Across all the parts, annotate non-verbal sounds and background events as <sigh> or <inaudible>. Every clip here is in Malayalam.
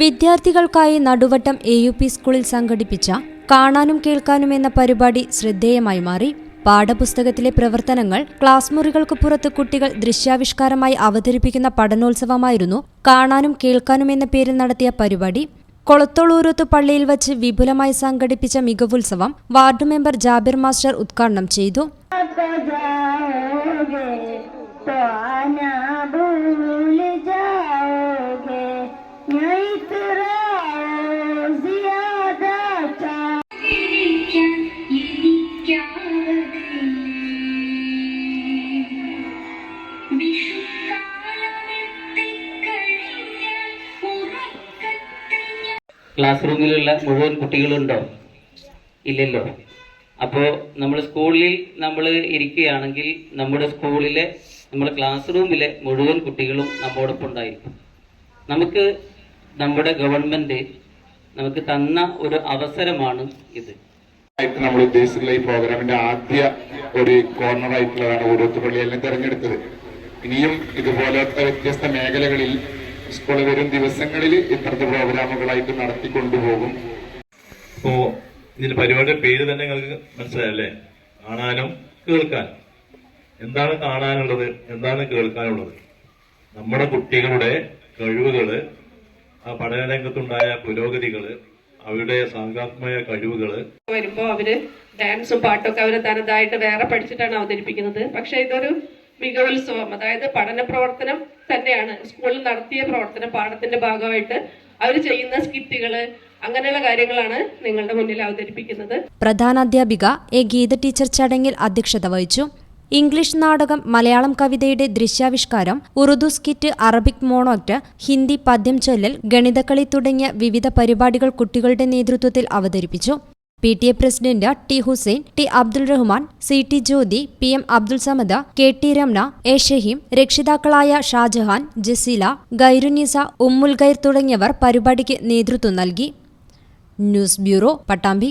വിദ്യാർത്ഥികൾക്കായി നടുവട്ടം എ യു പി സ്കൂളിൽ സംഘടിപ്പിച്ച കാണാനും കേൾക്കാനും എന്ന പരിപാടി ശ്രദ്ധേയമായി മാറി. പാഠപുസ്തകത്തിലെ പ്രവർത്തനങ്ങൾ ക്ലാസ് മുറികൾക്ക് പുറത്ത് കുട്ടികൾ ദൃശ്യാവിഷ്കാരമായി അവതരിപ്പിക്കുന്ന പഠനോത്സവമായിരുന്നു കാണാനും കേൾക്കാനും എന്ന പേരിൽ നടത്തിയ പരിപാടി. കൊളത്തോളൂരത്ത് പള്ളിയിൽ വച്ച് വിപുലമായി സംഘടിപ്പിച്ച മികവുത്സവം വാർഡ് മെമ്പർ ജാബിർ മാസ്റ്റർ ഉദ്ഘാടനം ചെയ്തു. <laughs> ക്ലാസ് റൂമിലുള്ള മുഴുവൻ കുട്ടികളുണ്ടോ? ഇല്ലല്ലോ. അപ്പോൾ നമ്മൾ സ്കൂളിൽ നമ്മൾ ഇരിക്കുകയാണെങ്കിൽ നമ്മുടെ സ്കൂളിലെ നമ്മുടെ ക്ലാസ് റൂമിലെ മുഴുവൻ കുട്ടികളും നമ്മോടൊപ്പം ഉണ്ടായിരിക്കും. നമുക്ക് നമ്മുടെ ഗവൺമെന്റ് നമുക്ക് തന്ന ഒരു അവസരമാണ് ഇത്. ആയിട്ട് നമ്മൾ ഉദ്ദേശിച്ചിട്ടുള്ള ഈ പ്രോഗ്രാമിന്റെ ആദ്യ ഒരു കോർണർ ആയിട്ടുള്ളതാണ് ഓരോത്തുപള്ളിയെല്ലാം തിരഞ്ഞെടുത്തത്. ഇനിയും ഇതുപോലത്തെ വ്യത്യസ്ത മേഖലകളിൽ സ്കൂൾ വരും ദിവസങ്ങളിൽ ഇത്തരത്തെ പ്രോഗ്രാമുകളായിട്ട് നടത്തിക്കൊണ്ടുപോകും. അപ്പോ ഇതിന്റെ പരിപാടിയുടെ പേര് തന്നെ നിങ്ങൾക്ക് മനസ്സിലായല്ലേ? കാണാനും കേൾക്കാൻ എന്താണ് കാണാനുള്ളത്? എന്താണ് കേൾക്കാനുള്ളത്? നമ്മുടെ കുട്ടികളുടെ കഴിവുകൾ ആ പഠന രംഗത്തുണ്ടായ പുരോഗതികൾ അവരുടെ സാങ്കാത്മക കഴിവുകൾ. വരുമ്പോ അവർ ഡാൻസും പാട്ടൊക്കെ അവർ തനതായിട്ട് വേറെ പഠിച്ചിട്ടാണ് അവതരിപ്പിക്കുന്നത്. പക്ഷെ ഇതൊരു മികവുത്സവം അതായത് പഠന പ്രവർത്തനം തന്നെയാണ്. സ്കൂളിൽ നടത്തിയ പ്രവർത്തനം പാഠത്തിന്റെ ഭാഗമായിട്ട് അവർ ചെയ്യുന്ന സ്കിറ്റുകൾ അങ്ങനെയുള്ള കാര്യങ്ങളാണ് നിങ്ങളുടെ മുന്നിൽ അവതരിപ്പിക്കുന്നത്. പ്രധാനാധ്യാപിക എ ഗീത ടീച്ചർ ചടങ്ങിൽ അധ്യക്ഷത വഹിച്ചു. ഇംഗ്ലീഷ് നാടകം മലയാളം കവിതയുടെ ദൃശ്യാവിഷ്കാരം Urdu skit Arabic monoact Hindi പദ്യം ചൊല്ലൽ ഗണിതക്കളി തുടങ്ങിയ വിവിധ പരിപാടികൾ കുട്ടികളുടെ നേതൃത്വത്തിൽ അവതരിപ്പിച്ചു. P T A president T Hussain T Abdul Rahman C T Jyothi P M Abdul Samad K T Ramana A Shaheem രക്ഷിതാക്കളായ Shah Jahan Jaseela Khairunnisa Ummul ഗൈർ തുടങ്ങിയവർ പരിപാടിക്ക് നേതൃത്വം നൽകി. News bureau Pattambi.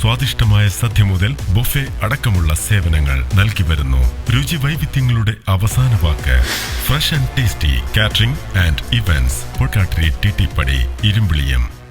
സ്വാദിഷ്ടമായ സദ്യ മുതൽ ബൊഫെ അടക്കമുള്ള സേവനങ്ങൾ നൽകി വരുന്നു. രുചി വൈവിധ്യങ്ങളുടെ അവസാന വാക്ക്. Fresh and tasty catering and events. പൊട്ടാട്ടരി T T പടി ഇരുമ്പിളിയം.